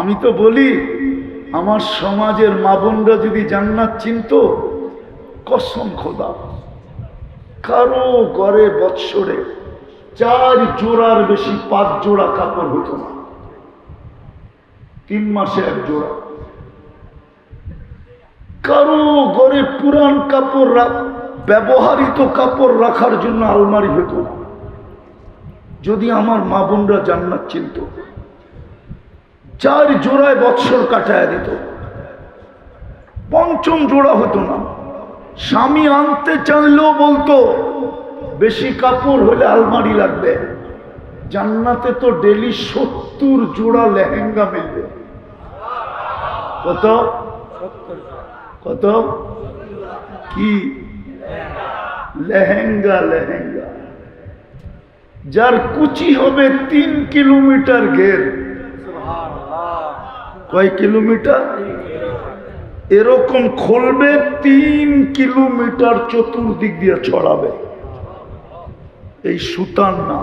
আমি তো বলি, আমার সমাজের মা বোনরা যদি জান্নাত চিনত, কসম খোদা। কারও ঘরে বৎসরে চার জোড়ার বেশি পাঁচ জোড়া কাপড় হতো না। তিন মাসে এক জোড়া। কারও ঘরে পুরান কাপড় ব্যবহারিত কাপড় রাখার জন্য আলমারি হতো না। যদি আমার মা বোনরা জান্নাত চিনত চার জোড়ায় বৎসর কাটায় দিত। পঞ্চম জোড়া হতো না। স্বামী আনতে চাইলেও বলতো, বেশি কাপড় হলে আলমারি লাগবে। জান্নাতে তো ডেলি সত্তর জোড়া লেহেঙ্গা মিলবে। কত? কত? কি? লেহেঙ্গা লেহেঙ্গা। যার কুচি হবে তিন কিলোমিটার ঘের। কয় কিলোমিটার? এরকম খুলবে, তিন কিলোমিটার চতুর্দিক দিয়ে ছড়াবে। এই সুতার না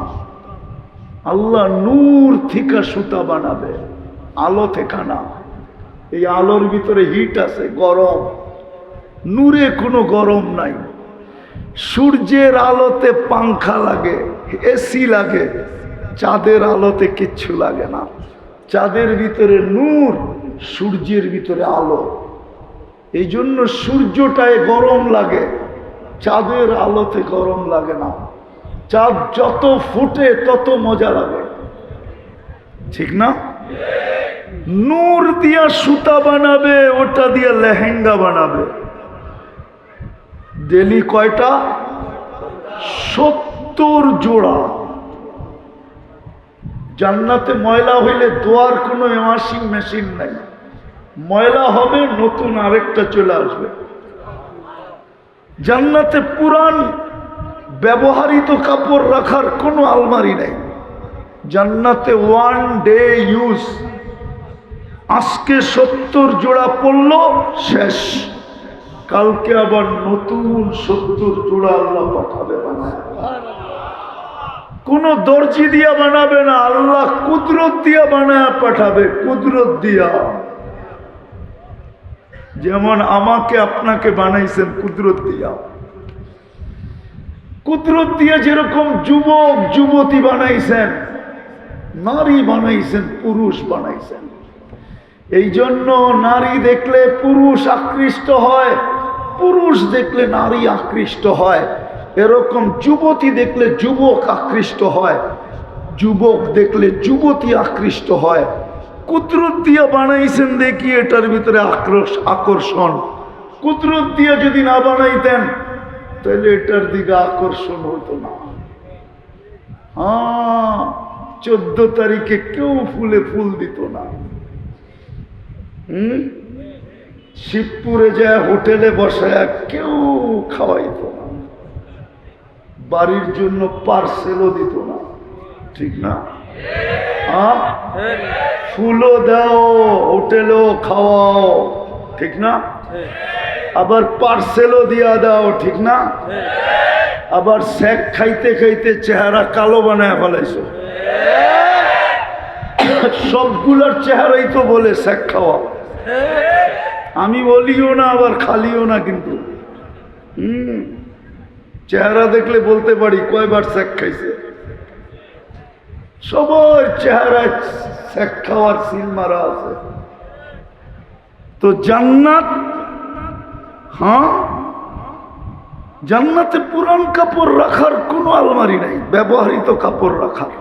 আল্লাহ নূর থেকে সুতা বানাবে, আলো থেকে না। এই আলোর ভিতরে হিট আছে, গরম। নূরে কোনো গরম নাই। সূর্যের আলোতে পাংখা লাগে এসি লাগে, চাঁদের আলোতে কিচ্ছু লাগে না। চাঁদের ভিতরে নূর, সূর্যের ভিতরে আলো। এই জন্য সূর্যটায় গরম লাগে, চাঁদের আলোতে গরম লাগে না। চাঁদ যত ফুটে তত মজা লাগে। ঠিক না? নূর দিয়া সুতা বানাবে, ওটা দিয়ে লেহেঙ্গা বানাবে। ডেলি কয়টা? সত্তর জোড়া। জান্নাতে ময়লা হইলে দোয়ার কোনো ওয়াশিং মেশিন নাই। ময়লা হবে, নতুন আরেকটা চলে আসবে। জান্নাতে পুরান ব্যবহারিত কাপড় রাখার কোনো আলমারি নাই। জান্নাতে ওয়ান ডে ইউজ আজকে সত্তর জোড়া পড়ল, শেষ। কালকে আবার নতুন সত্তর জোড়া আল্লাহ পাঠাবে বানায়। কোন দর্জি দিয়া বানাবে না, আল্লাহ কুদরত দিয়া বানায় পাঠাবে, কুদরত দিয়া। যেমন আমাকে আপনাকে বানাইছেন কুদরত দিয়া। কুদরত দিয়ে যেরকম যুবক, যুবতী বানাইছেন, নারী বানাইছেন, পুরুষ বানাইছেন। এই জন্য নারী দেখলে পুরুষ আকৃষ্ট হয়, পুরুষ দেখলে নারী আকৃষ্ট হয়। এরকম যুবতী দেখলে যুবক আকৃষ্ট হয়, যুবক দেখলে যুবতী আকৃষ্ট হয়। কুদরত দিয়ে বানাইছেন দেখি এটার ভিতরে আক্রোশ, আকর্ষণ। কুদরত দিয়ে যদি না বানাইতেন, তাহলে এটার দিকে আকর্ষণ হতো না। হ্যাঁ চোদ্দ তারিখে কেউ ফুলে ফুল দিত না। হুম? শিবপুরে যায় হোটেলে বসায়, কেউ খাওয়াইতো বাড়ির জন্য পার্সেলও দিত না। ঠিক না? ফুলও দাও, হোটেলও খাওয়াও, ঠিক না? আবার পার্সেলও দিয়া দাও, ঠিক না? আবার স্যাক খাইতে খাইতে চেহারা কালো বানায় ফেলাইছো। সবগুলোর চেহারাই তো বলে স্যাক খাওয়া। আমি বলিও না, আবার খালিও না কিন্তু। হুম। চেহারা দেখলে বলতে পারি কয়বার স্যাক খাইছে। সবার চেহারায় স্যাক খাওয়ার সিল মারা আছে। তো জান্নাত হ্যাঁ? জান্নাতে পুরান কাপড় রাখার কোনো আলমারি নাই ব্যবহৃত কাপড় রাখার।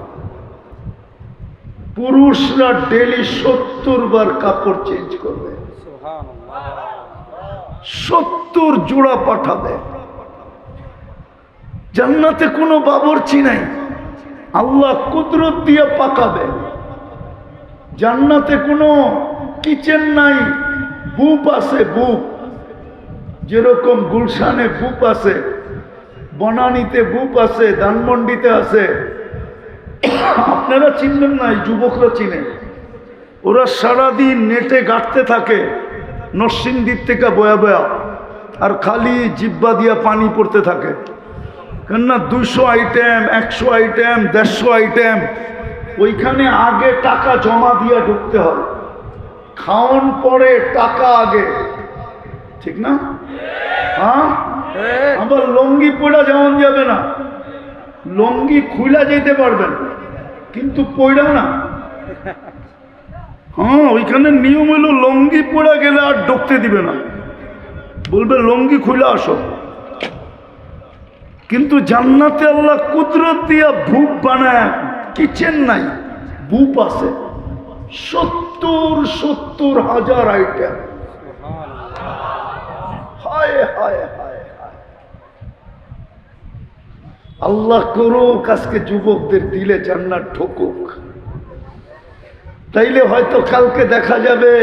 পুরুষরা ডেলি সত্তর বার কাপড় চেঞ্জ করবে। সত্তর জোড়া পাঠাবে। জান্নাতে কোনো বাবরচি নাই। আল্লাহ কুদরত দিয়ে পাকাবে। জান্নাতে কোনো কিচেন নাই, বুপ আছে বুপ। যেরকম গুলশানে বুপ আছে, বনানিতে বুপ আছে, ধানমন্ডিতে আছে। আপনারা চিনবেন না, এই যুবকরা চিনে। ওরা সারাদিন নেটে গাঁটতে থাকে, নরসিংদীর থেকে বয়া বয়া, আর খালি জিব্বা দিয়া পানি পড়তে থাকে। কেননা দুশো আইটেম একশো আইটেম দেড়শো আইটেম ওইখানে আগে টাকা জমা দিয়ে ঢুকতে হবে। খাওন পরে টাকা আগে। ঠিক না? হ্যাঁ? আবার লঙ্গি পড়া যেমন যাবে না। লঙ্গি খুলা যেতে পারবেন, কিন্তু পড়া না। হ্যাঁ ওইখানে নিয়ম হলো লঙ্গি পড়া গেলে আর ঢুকতে দিবে না। বলবে, লঙ্গি খুলে আসো। কিন্তু জান্নাতে আল্লাহ কুদরত দিয়া ভূপ বানায়। কিচেন নাই ভূপ আছে। সত্তর সত্তর হাজার আইটেম। হায় হায় আল্লাহ করুক, আজকে যুবকদের দিলে জান্নাত ঠকুক। তাইলে হয়তো কালকে দেখা যাবে,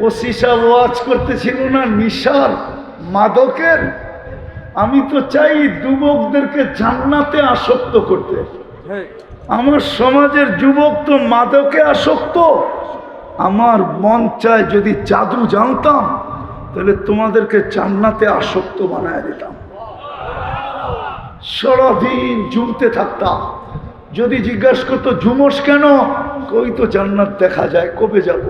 ও সিসা ওয়াজ করতেছিল না, নিশার মাদকের আমি তো চাই যুবকদেরকে জান্নাতে আসক্ত করতে। আমার সমাজের যুবক তো মাদকে আসক্ত। আমার মন চায় যদি জাদু জানতাম তাহলে তোমাদেরকে জান্নাতে আসক্ত বানায় দিতাম। সারাদিন জুমতে থাকতাম। যদি জিজ্ঞাসা করতো ঝুমস কেন? কই তো জান্নাত দেখা যায় কবে যাব?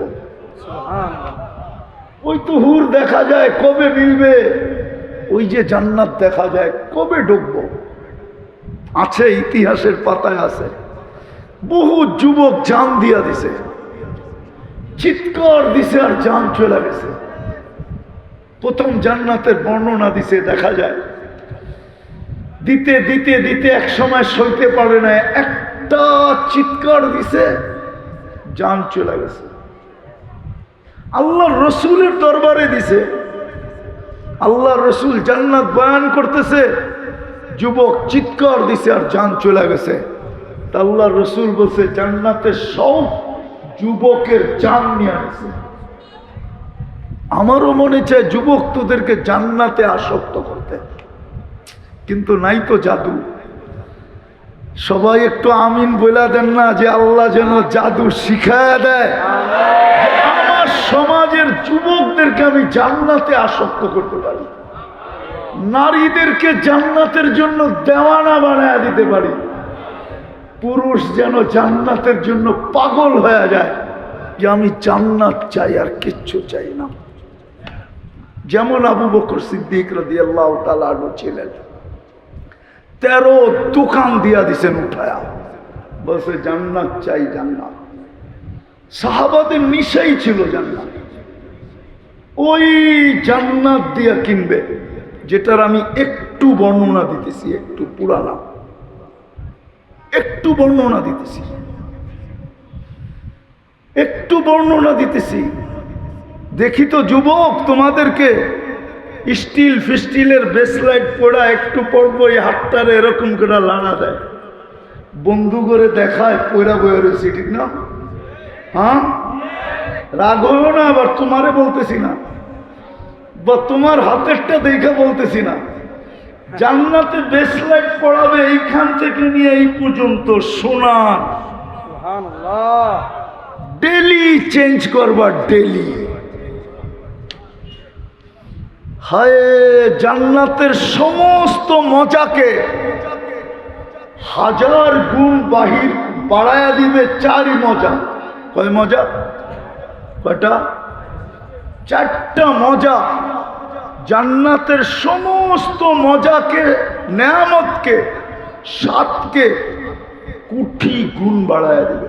ওই তো হুর দেখা যায় কবে মিলবে? ওই যে জান্নাত দেখা যায়, কবে ঢুকবো আছে, ইতিহাসের পাতায় আছে। বহু যুবক জান দিয়া দিছে। চিৎকার দিছে আর জান চলে গেছে। প্রথম জান্নাতের বর্ণনা দিছে, দেখা যায়। দিতে দিতে দিতে এক সময় সইতে পারে না একটা চিৎকার দিছে, জান চলে গেছে। আল্লাহ রসুলের দরবারে দিছে। আল্লাহ রসুল জান্নাত বয়ান করতেছে। যুবক চিৎকার দিছে আর জান চলে গেছে। তা আল্লাহ রসুল বলছে জান্নাতের সব যুবকের জান নিয়ে আসছে আমারও মনে চায় যুবক তোদেরকে জান্নাতে আসক্ত করতে। কিন্তু নাই তো জাদু। সবাই একটু আমিন বলে দেন না যে আল্লাহ যেন জাদু শিখায় দেয়। সমাজের যুবকদেরকে আমি জান্নাতে আসক্ত করতে পারি। নারীদেরকে জান্নাতের জন্য দেওয়ানা বানায় দিতে পারি। পুরুষ যেন জান্নাতের জন্য পাগল হয়ে যায় যে আমি জান্নাত চাই আর কিচ্ছু চাই না। যেমন আবু বকর সিদ্দিক রাদি আল্লাহ তালু ছিলেন। তেরো দোকান দিয়া দিছেন উঠায়া। বসে জান্নাত চাই জান্নাত। সাহাবাদের নিশাই ছিল জান্নাত। ওই জান্নাত দিয়া কিনবে, যেটার আমি একটু বর্ণনা দিতেছি, একটু পুরানা একটু বর্ণনা দিতেছি। একটু বর্ণনা দিতেছি। দেখি তো যুবক, তোমাদেরকে স্টিল ফিস্টিলের বেসলাইট পড়া একটু এই হাতটারে এরকম করে লাড়া দেয়। বন্ধু করে দেখায় পয়রা বয়ে রয়েছে, ঠিক না? হ্যাঁ? রাগ হইও না আবার তোমারে বলতেছি না। বা তোমার হাতেরটা দেখে বলতেছি না। জান্নাতে বেসলাইট পড়াবে এইখান থেকে নিয়ে এই পর্যন্ত সোনার ডেলি চেঞ্জ করবা ডেলি হায় জান্নাতের সমস্ত মজাকে হাজার গুণ বাহির বাড়ায়া দিবে চারই মজা। কয় মজা? কয়টা? চারটা মজা। জান্নাতের সমস্ত মজাকে, নেয়ামতকে সাতকে কুঠি গুণ বাড়ায় দেবে।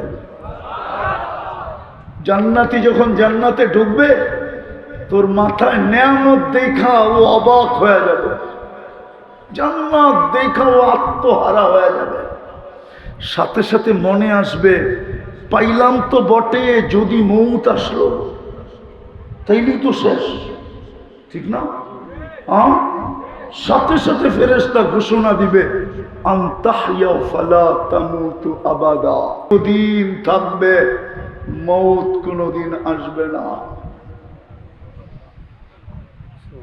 জান্নাতি যখন জান্নাতে ঢুকবে, তোর মাথায় নেয়ামত দেখা ও অবাক হয়ে যাবে। জান্নাত দেখা ও আত্মহারা হয়ে যাবে। সাথে সাথে মনে আসবে পাইলাম তো বটে, যদি মৌত আসলো। তাইলেই তো শেষ। ঠিক না? সাথে সাথে ফেরেস্তা ঘোষণা দিবে আবাদা। দিন থাকবে, মৌত কোনোদিন আসবে না।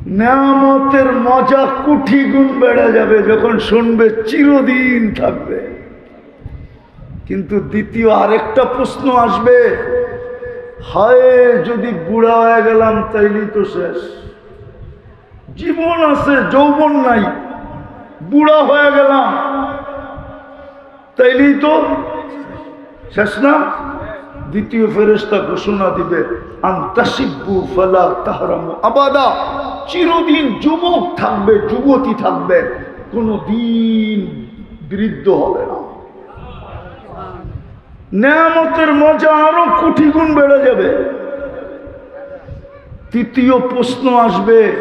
নেয়ামতের মজা কুঠি গুণ বেড়ে যাবে, যখন শুনবে চিরদিন থাকবে। কিন্তু দ্বিতীয় আরেকটা প্রশ্ন আসবে। হায়, যদি বুড়া হয়ে গেলাম, তাইলেই তো শেষ। জীবন আছে, যৌবন নাই। বুড়া হয়ে গেলাম, তাইলেই তো শেষ না? দ্বিতীয় ফেরেস্তা ঘোষণা দিবে ফালা তাহরামু আবাদা। চিরদিন যুবক থাকবে, যুবতী থাকবে। কোনো দিন বৃদ্ধ হবে না। নেয়ামতের মজা আরও কোটি গুণ বেড়ে যাবে। তৃতীয় প্রশ্ন আসবে,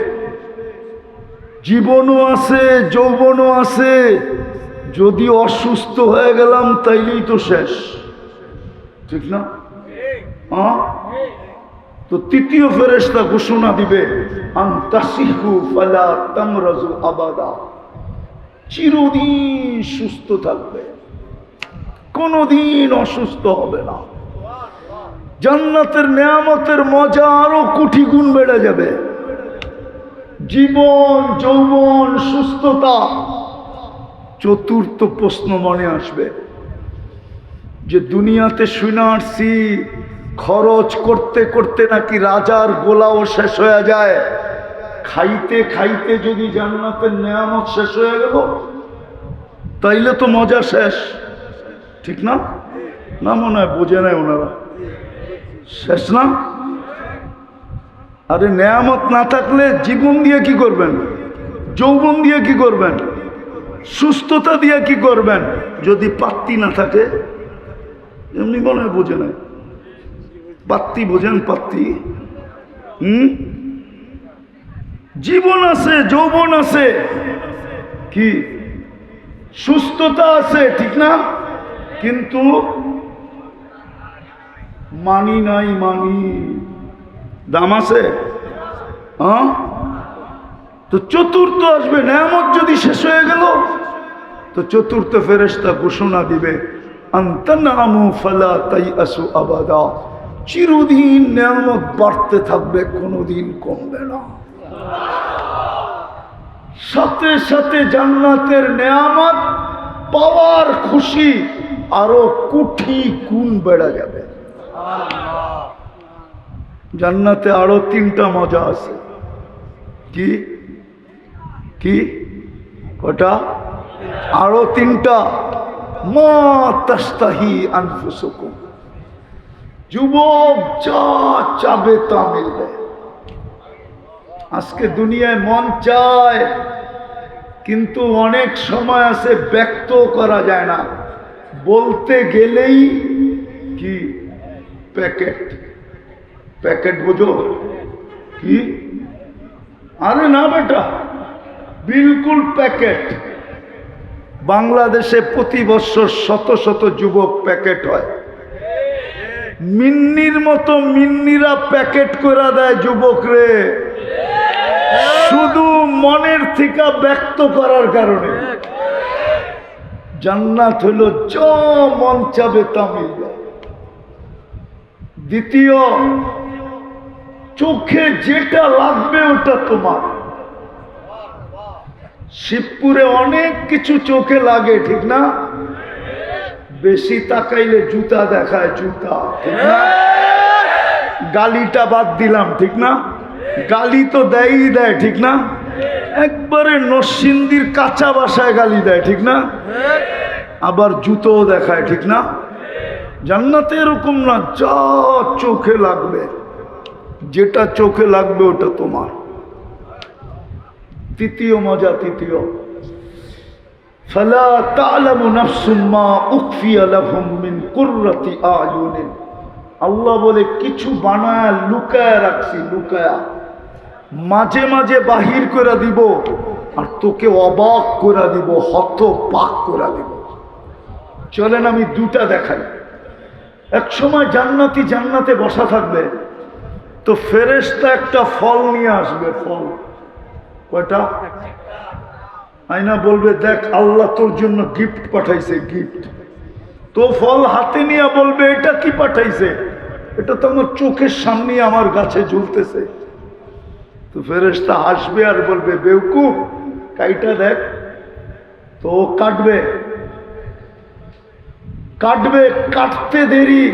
জীবনও আছে, যৌবনও আছে, যদি অসুস্থ হয়ে গেলাম তাইলেই তো শেষ। ঠিক না? হ্যাঁ? তো তৃতীয় ফেরেশতা ঘোষণা দিবে আবাদা। চিরদিন সুস্থ থাকবে। কোনোদিন অসুস্থ হবে না। জান্নাতের নেয়ামতের মজা আরও কোটি গুণ বেড়ে যাবে। জীবন, যৌবন, সুস্থতা চতুর্থ প্রশ্ন মনে আসবে। যে দুনিয়াতে শুনে আসছি, খরচ করতে করতে নাকি রাজার গোলাও শেষ হয়ে যায়। খাইতে খাইতে যদি জান্নাতের নেয়ামত শেষ হয়ে গেল, তাইলে তো মজা শেষ। ঠিক না? না মনে হয়, বোঝে নাই ওনারা। শেষ না? আরে নেয়ামত না থাকলে জীবন দিয়ে কি করবেন? যৌবন দিয়ে কি করবেন? সুস্থতা দিয়ে কি করবেন? যদি পাত্তি না থাকে, এমনি মনে হয় বোঝে নাই। পাত্তি বোঝেন পাত্তি হুম? জীবন আছে, যৌবন আছে। কি? সুস্থতা আছে, ঠিক না? কিন্তু মানি নাই মানি। দাম আছে? হ্যাঁ? তো চতুর্থ আসবে, নেয়ামত যদি শেষ হয়ে গেল, তো চতুর্থ ফেরেস্তা ঘোষণা দিবে আবাদা। চিরদিন নেয়ামত বাড়তে থাকবে, কোনোদিন কমবে না। সাথে সাথে জান্নাতের নেয়ামত, পাওয়ার খুশি আরও কুঠি গুণ বেড়ে যাবে। জান্নাতে আরও তিনটা মজা আছে। কি? কি? কটা? আরও তিনটা। মা তাস্তাহি যুবক যা চাবে তা মিলবে। আজকে দুনিয়ায় মন চায়, কিন্তু অনেক সময় আছে ব্যক্ত করা যায় না। বলতে গেলেই কি? প্যাকেট। প্যাকেট বোঝো? কি? আরে না বেটা, বিলকুল প্যাকেট। বাংলাদেশে প্রতি বছর শত শত যুবক প্যাকেট হয়। মিন্নির মতো মিন্নিরা প্যাকেট করে দেয় যুবক রে। শুধু মনের থেকে ব্যক্ত করার কারণে। জান্নাত হইল চ মন চাবে দ্বিতীয়, চোখে যেটা লাগবে ওটা তোমার। শিবপুরে অনেক কিছু চোখে লাগে, ঠিক না? বেশি তাকাইলে জুতা দেখায় জুতা, ঠিক না? গালিটা বাদ দিলাম, ঠিক না? গালি তো দেয়ই দেয়, ঠিক না? একবারে নরসিন্দির কাঁচা বাসায় গালি দেয় ঠিক না আবার জুতোও দেখায় ঠিক না জান্নাতে এরকম না যা চোখে লাগবে যেটা চোখে লাগবে ওটা তোমার তৃতীয় মজা তৃতীয় فلا تعلم نفس ما أخفي لهم من قرة أعين আল্লাহ বলে কিছু বানায় লুকায় রাখছি লুকায়া মাঝে মাঝে বাহির করে দিব, আর তোকে অবাক করে দিব হত পাক করে দিব। চলেন আমি দুটা দেখাই। এক সময় জান্নাতি জান্নাতে বসা থাকবে, তো ফেরেশতা একটা ফল নিয়ে আসবে, ফল। কয়টা? আয়না বলবে, দেখ, আল্লাহ তোর জন্য গিফট পাঠাইছে গিফট তো ফল হাতে নিয়ে বলবে, এটা কি পাঠাইছে? এটা তো আমার চোখের সামনে আমার গাছে ঝুলতেছে। তো ফেরেশতা হাসবে আর বলবে, বেউকুফ, কাইটা দেখ, তো কাটবে। কাটবে, কাটতে দেরি।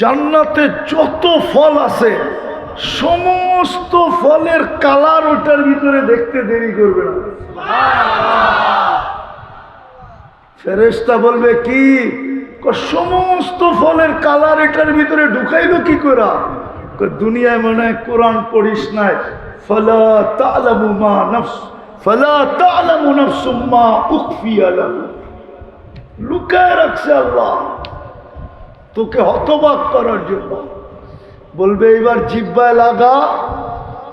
জান্নাতে যত ফল আছে, সমস্ত ফলের কালার ওটার ভিতরে দেখতে দেরি করবে না। ফেরেস্তা বলবে, কি? সমস্ত ফলের কালার এটার ভিতরে ঢুকাইলো কি করা? দুনিয়ায় মনে হয় কোরআন পড়িস নাই। ফলা তালামু মা নফস, ফলা তালামু নফসুম মা উখফিয়া লাহু। লুকায় রাখছে তোকে হতবাক করার জন্য। বলবে, এবার জিব্বায় লাগা।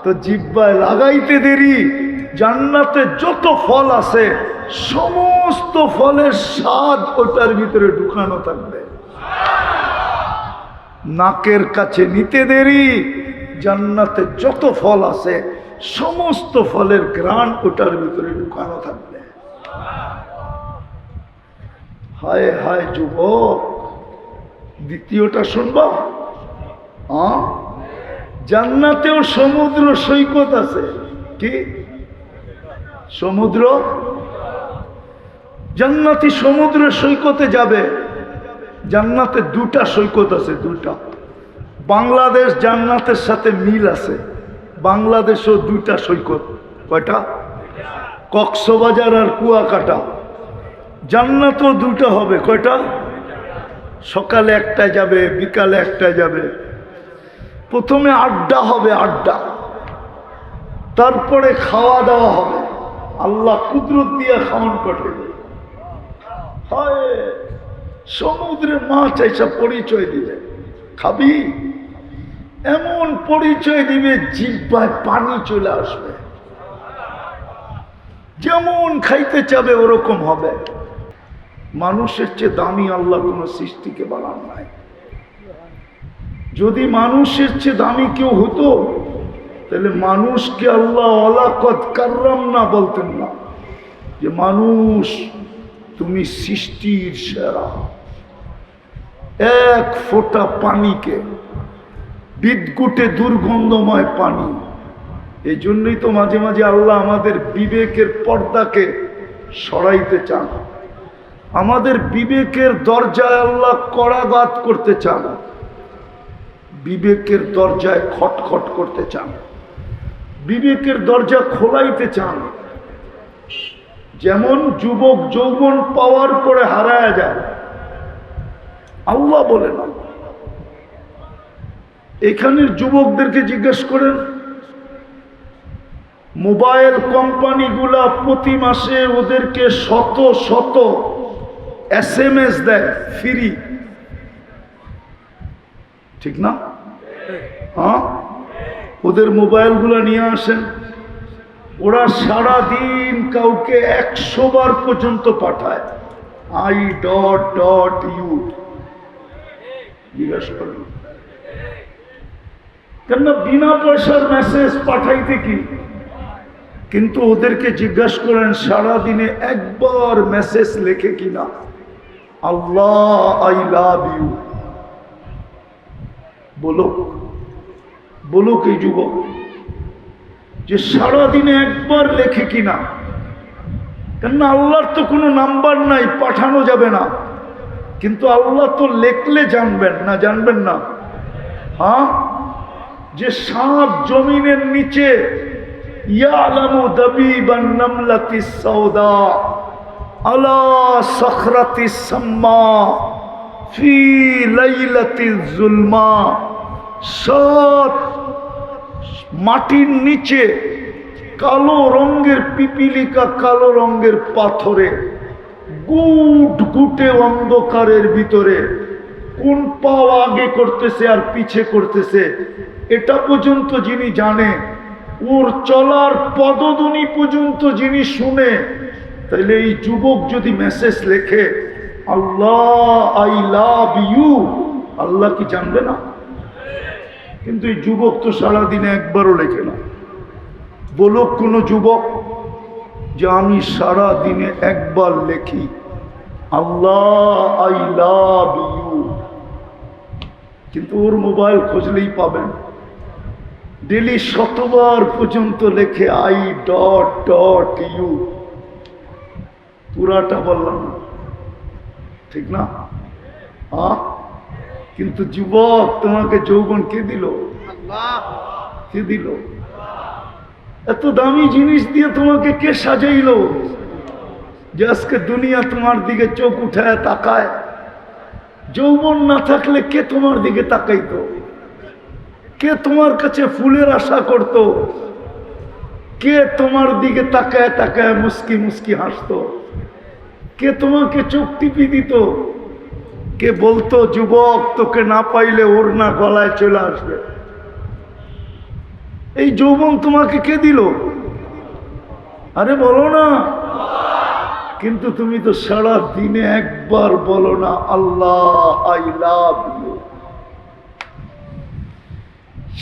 তো জিব্বায় লাগাইতে দেরি। জান্নাতে যত ফল আছে, সমস্ত ফলের স্বাদ ওটার ভিতরে ঢুকানো থাকবে। নাকের কাছে নিতে দেরি, জান্নাতে যত ফল আছে, সমস্ত ফলের গ্রান ওটার ভিতরে ঢুকানো থাকবে। হায় হায় যুবক, দ্বিতীয়টা শুনবা? জান্নাতেও সমুদ্র সৈকত আছে। কি? সমুদ্র? জান্নাতি সমুদ্র সৈকতে যাবে। জান্নাতে দুটা সৈকত আছে, দুটা। বাংলাদেশ জান্নাতের সাথে মিল আছে, বাংলাদেশও দুইটা সৈকত। কয়টা? কক্সবাজার আর কুয়াকাটা। জান্নাতও দুটা হবে, কয়টা? সকালে একটা যাবে, বিকালে একটা যাবে। প্রথমে আড্ডা হবে, আড্ডা। তারপরে খাওয়া দাওয়া হবে। আল্লাহ কুদরত দিয়ে খাওয়ান পাঠাবে হয়! সমুদ্রে মাছ এসে পরিচয় দিবে। খাবি? এমন পরিচয় দিবে, জিব্বায় পানি চলে আসবে। যেমন খাইতে চাবে, ওরকম হবে। মানুষের চেয়ে দামি আল্লাহ কোনো সৃষ্টিকে বানান নাই। যদি মানুষের চেয়ে দামি কেউ হতো, তাহলে মানুষকে আল্লাহ অলাকত কার্রাম না বলতেন না। যে, মানুষ, তুমি সৃষ্টির সেরা। এক ফোঁটা পানিকে বিদ্যুটে দুর্গন্ধময় পানি। এই জন্যই তো মাঝে মাঝে আল্লাহ আমাদের বিবেকের পর্দাকে সরাইতে চান। আমাদের বিবেকের দরজায় আল্লাহ কড়াঘাত করতে চান। বিবেকের দরজায় খটখট করতে চান। বিবেকের দরজা খোলাইতে চান। যেমন যুবক যৌবন পাওয়ার পরে হারায় যায় আল্লাহ বলে না। এখানের যুবকদেরকে জিজ্ঞেস করেন, মোবাইল কোম্পানিগুলা প্রতি মাসে ওদেরকে শত শত এস এম এস দেয়, ফ্রি। ঠিক না? হ্যাঁ? ওদের মোবাইলগুলো নিয়ে আসেন। ওরা সারা দিন কাউকে একশো বার পর্যন্ত পাঠায়। I dot dot you. জিজ্ঞাসা করেন কেননা বিনা পয়সার মেসেজ পাঠাইতে কি? কিন্তু ওদেরকে জিজ্ঞাসা করেন, সারাদিনে একবার মেসেজ লেখে কিনা আল্লাহ আই লাভ ইউ বলো বলো কি যুবক, যে সারাদিনে একবার লেখে কিনা কেননা আল্লাহর তো কোনো নাম্বার নাই, পাঠানো যাবে না। কিন্তু আল্লাহ তো লেখলে জানবেন না জানবেন না। হ্যাঁ? যে সাপ জমিনের নিচে সাউদা, আলা সখরাতি জুলমা। মাটির নিচে কালো রঙের পিপিলিকা, কালো রঙের পাথরে গুট গুটে অন্ধকারের ভিতরে কোন পাও আগে করতেছে আর পিছে করতেছে, এটা পর্যন্ত যিনি জানে, ওর চলার পদধ্বনি পর্যন্ত যিনি শুনে তাহলে এই যুবক যদি মেসেজ লেখে, আল্লাহ আই লাভ ইউ আল্লাহ কি জানবে না? কিন্তু এই যুবক তো সারাদিনে একবারও লেখে না। বলুক কোনো যুবক যে আমি সারা দিনে একবার লেখি আল্লাহ আই লাভ ইউ কিন্তু ওর মোবাইল খুঁজলেই পাবেন। ডেলি শতবার পর্যন্ত লেখে আই ডট ডট ইউ পুরাটা বললাম। ঠিক না? হ্যাঁ কিন্তু যুবক তোমাকে যৌবন কে দিল? কে দিল? এত দামি জিনিস দিয়ে তোমাকে কে সাজাইলো? যে আজকে দুনিয়া তোমার দিকে চোখ উঠায়, তাকায়। যৌবন না থাকলে কে তোমার দিকে তাকাইতো? কে তোমার কাছে ফুলের আশা করত? কে তোমার দিকে তাকায় তাকায় মুস্কি মুস্কি হাসতো? কে তোমাকে চোখ টিপি দিত? কে বলতো, যুবক, তোকে না পাইলে ওর না গলায় চলে আসবে। এই যৌবন তোমাকে কে দিল? আরে বলো না। কিন্তু তুমি তো সারা দিনে একবার বলো না, আল্লাহ, আই লাভ ইউ।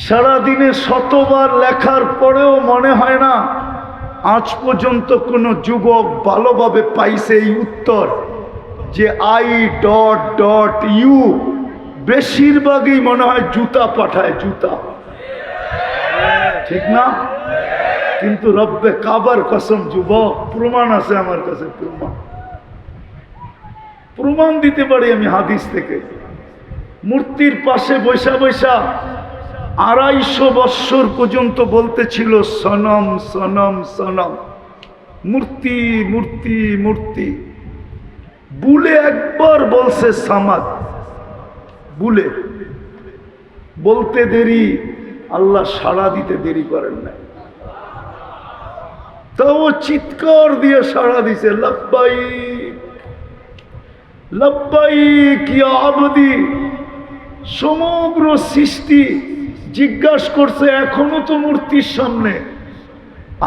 সারাদিনে শতবার লেখার পরেও মনে হয় না, আজ পর্যন্ত কোনো যুবক ভালোভাবে পাইছে এই উত্তর যে আই ডট ডট ইউ। বেশিরভাগই মনে হয় জুতা পাঠায়, জুতা। ঠিক না? কিন্তু রব্বে কাবার কসম যুবক, প্রমাণ আছে আমার কাছে, প্রমাণ। প্রমাণ দিতে পারি আমি হাদিস থেকে। মূর্তির পাশে বৈশা বৈশা আড়াইশো বৎসর পর্যন্ত বলতেছিল, সনম সনম সনম। মূর্তি মূর্তি মূর্তি। বুলে একবার বলছে সামাদ। বুলে। বলতে দেরি। আল্লাহ সাড়া দিতে দেরি করেন না। তাও চিৎকার দিয়ে সাড়া দিছে লব্বাই লব্বাই কি আবদি। সমগ্র সৃষ্টি জিজ্ঞাসা করছে, এখনও তো মূর্তির সামনে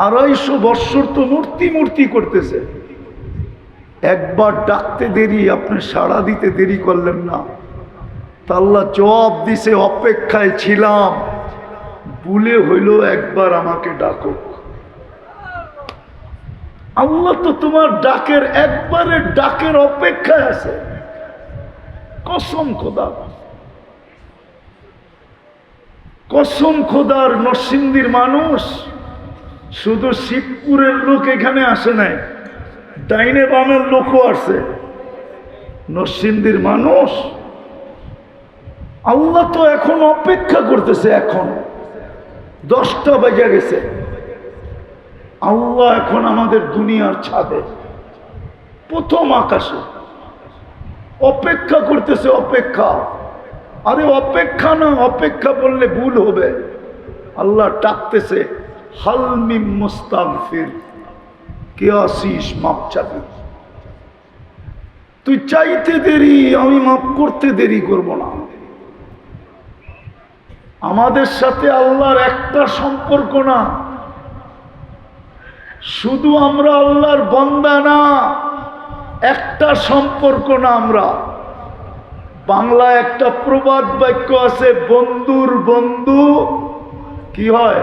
আড়াইশো বৎসর তো মূর্তি মূর্তি করতেছে। একবার ডাকতে দেরি, আপনি সাড়া দিতে দেরি করলেন না। তা আল্লাহ জবাব দিছে, অপেক্ষায় ছিলাম। ভুলে হইল একবার আমাকে ডাকো। আল্লাহ তো তোমার ডাকের একবারে ডাকের অপেক্ষায় আছে। কসম খোদা। কসম খোদার নরসিংদীর মানুষ শুধু শিবপুরের লোক এখানে আসে নাই, ডাইনে বামের লোকও আসে নরসিংদীর মানুষ, আল্লাহ তো এখন অপেক্ষা করতেছে এখন। দশটা বেজে গেছে। আল্লাহ এখন আমাদের দুনিয়ার ছাদে, প্রথম আকাশে। অপেক্ষা করতেছে অপেক্ষা। আরে অপেক্ষা না, অপেক্ষা বললে ভুল হবে। আল্লাহ ডাকতেছে হালমিম মুস্তাগফির কে আসিস মাপ চাবি। তুই চাইতে দেরি, আমি মাপ করতে দেরি করব না। আমাদের সাথে আল্লাহর একটা সম্পর্ক না। শুধু আমরা আল্লাহর বন্দা না, একটা সম্পর্ক না আমরা। বাংলা একটা প্রবাদ বাক্য আছে, বন্ধুর বন্ধু। কি হয়?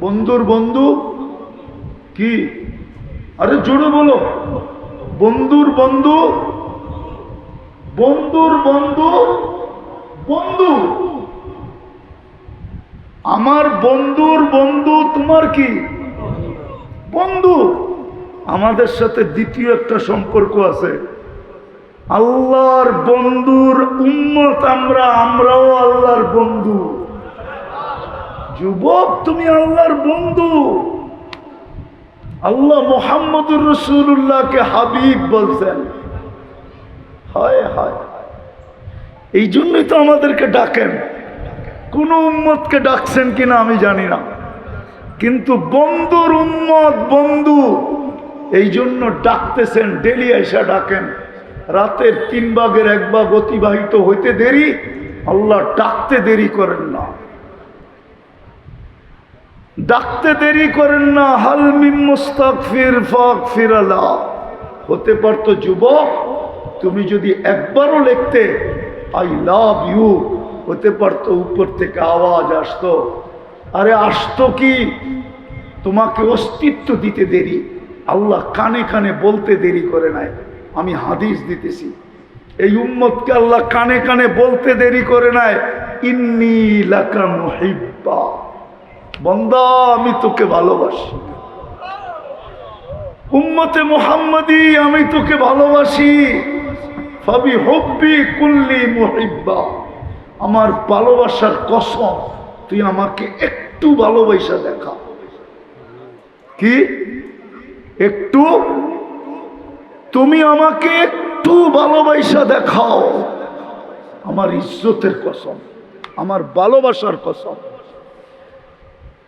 বন্ধুর বন্ধু? কি? আরে জোরে বলো। বন্ধুর বন্ধু? বন্ধুর বন্ধু? বন্ধু। আমার বন্ধুর বন্ধু তোমার কি? বন্ধু। আমাদের সাথে দ্বিতীয় একটা সম্পর্ক আছে। আল্লাহর বন্ধুর উন্মত আমরা, আমরাও আল্লাহর বন্ধু। যুবক, তুমি আল্লাহর বন্ধু। আল্লাহ মোহাম্মদুর রসুল্লাহকে হাবিব বলছেন। হায় হায়। এই জন্যই তো আমাদেরকে ডাকেন। কোন উম্মতকে ডাকছেন কিনা আমি জানি না। কিন্তু বন্ধুর উম্মত, বন্ধু এই জন্য ডাকতেছেন, ডেলি এসা ডাকেন। রাতের তিন ভাগের এক ভাগ অতিবাহিত হইতে দেরি, আল্লাহ ডাকতে দেরি করেন না। ডাকতে দেরি করেন না হালমিম মুস্তাক ফির ফাক ফিরালা হতে পারতো যুবক, তুমি যদি একবারও লিখতে, আই লাভ ইউ হতে পারতো, উপর থেকে আওয়াজ আসতো। আরে আসতো কি? তোমাকে অস্তিত্ব দিতে দেরি। আল্লাহ কানে কানে বলতে দেরি করে নাই। আমি হাদিস দিতেছি। এই উম্মতকে আল্লাহ কানে কানে বলতে দেরি করে নাই। ইন্নি লাকা মুহিব্বা। বন্দা, আমি তোকে ভালোবাসি। উম্মতে মোহাম্মদি, আমি তোকে ভালোবাসি। ফাবি হব্বি কুল্লি মুহিব্বা। আমার ভালোবাসার কসম, তুই আমাকে একটু ভালোবাসা দেখা। কি? একটু? তুমি আমাকে একটু ভালোবাসা দেখাও। আমার ইজ্জতের কসম, আমার ভালোবাসার কসম।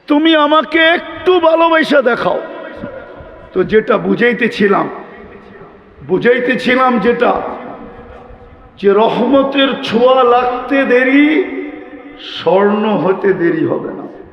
তুমি আমাকে একটু ভালোবাসা দেখাও। তো যেটা বুঝাইতেছিলাম বুঝাইতেছিলাম যেটা যে রহমতের ছোঁয়া লাগতে দেরি স্বর্ণ হতে দেরি হবে না।